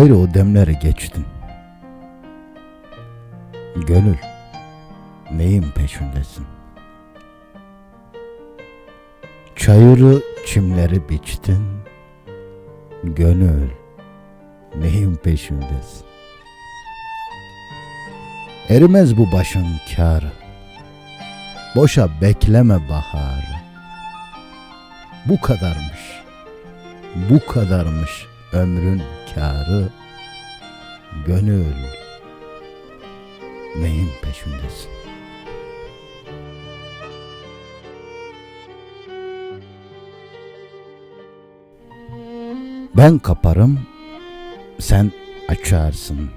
Gayrı o demleri geçtin. Gönül, neyin peşindesin? Çayırı, çimleri biçtin. Gönül, neyin peşindesin? Erimez bu başın kârı. Boşa bekleme baharı. Bu kadarmış. Bu kadarmış ömrün kârı. Gönül, neyin peşindesin? Ben kaparım, sen açarsın.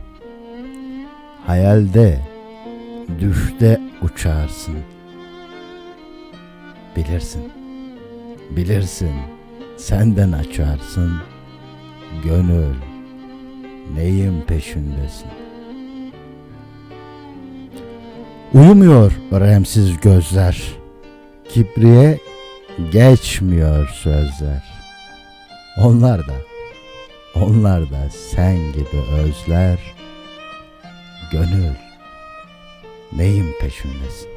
Hayalde, düşte uçarsın. Bilirsin, bilirsin, senden açarsın. Gönül, neyin peşindesin? Uyumuyor remsiz gözler, kibriye geçmiyor sözler. Onlar da, onlar da sen gibi özler. Gönül, neyin peşindesin?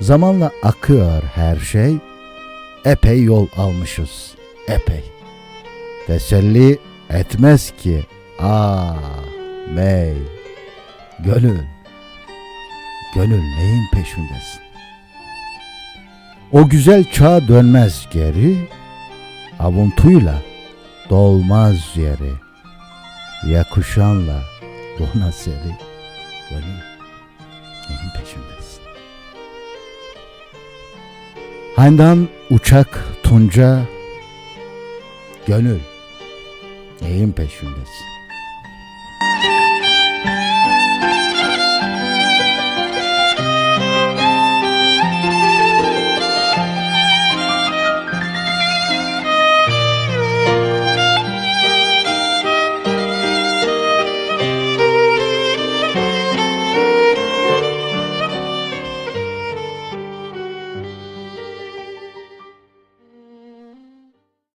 Zamanla akıyor her şey, epey yol almışız, epey. Teselli etmez ki, ah mey, gönül, gönül neyin peşindesin? O güzel çağ dönmez geri, avuntuyla dolmaz yeri. Yakuşanla dona seri, gönül neyin peşindesin? Handan uçak tunca, gönül neyin peşindesin?